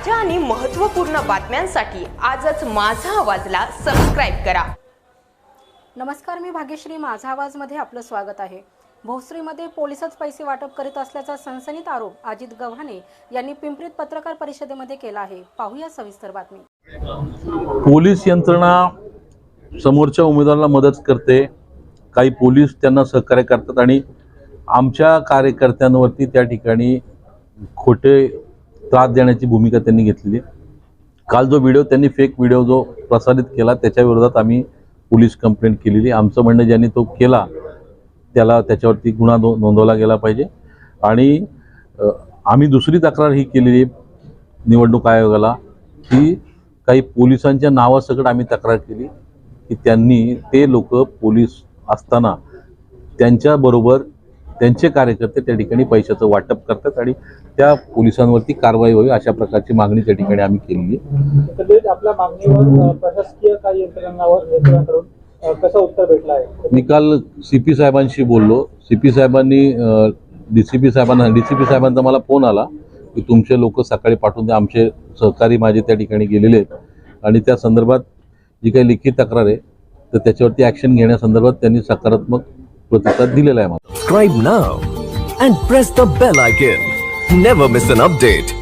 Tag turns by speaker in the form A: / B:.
A: ताज्या आणि महत्त्वपूर्ण बातम्यांसाठी आजच माझा आवाजला सबस्क्राईब करा.
B: नमस्कार मी भाग्यश्री. माझा आवाजमध्ये आपलं स्वागत आहे. भोसरीमध्ये पोलिसच पैसे वाटप करीत असल्याचा सनसनीत आरोप अजित गव्हाणे यांनी पिंपरीत पत्रकार परिषदेमध्ये केला आहे. पाहूया सविस्तर बातमी.
C: पोलीस यंत्रणा समोरच्या उमेदवाराला मदत करते. काही पोलीस त्यांना सहकार्य करतात आणि आमच्या कार्यकर्त्यांवरती त्या ठिकाणी खोटे त्रास देण्याची भूमिका त्यांनी घेतलेली काल जो व्हिडिओ त्यांनी फेक व्हिडिओ जो प्रसारित केला त्याच्या विरोधात आम्ही पोलीस कंप्लेंट केलेली आमचं म्हणणं ज्यांनी तो केला त्याला त्याच्यावरती गुन्हा नो नोंदवला गेला पाहिजे. आणि आम्ही दुसरी तक्रार ही केलेली निवडणूक आयोगाला की काही पोलिसांच्या नावासकट आम्ही तक्रार केली की त्यांनी ते लोक पोलीस असताना त्यांच्याबरोबर त्यांचे कार्यकर्ते त्या ठिकाणी पैशाचं वाटप करतात आणि त्या पोलिसांवरती कारवाई व्हावी अशा प्रकारची मागणी त्या ठिकाणी आम्ही केलेली आहे.
D: एकंदरीत आपल्या मागणीवर अ, प्रशासकीय काही यंत्रणांवर यंत्रणांकडून अ, कसं उत्तर भेटलं आहे?
C: मी काल सी पी साहेबांशी बोललो. सी पी साहेबांनी डी सी पी साहेबांना डी सी पी साहेबांचा मला फोन आला की तुमचे लोक सकाळी पाठवून द्या आमचे सहकारी माझे त्या ठिकाणी गेलेले आहेत. आणि त्या संदर्भात जी काही लिखित तक्रार आहे तर त्याच्यावरती ॲक्शन घेण्यासंदर्भात त्यांनी सकारात्मक प्रतिसाद दिलेला आहे मला
E: subscribe now and press the bell icon. Never miss an update.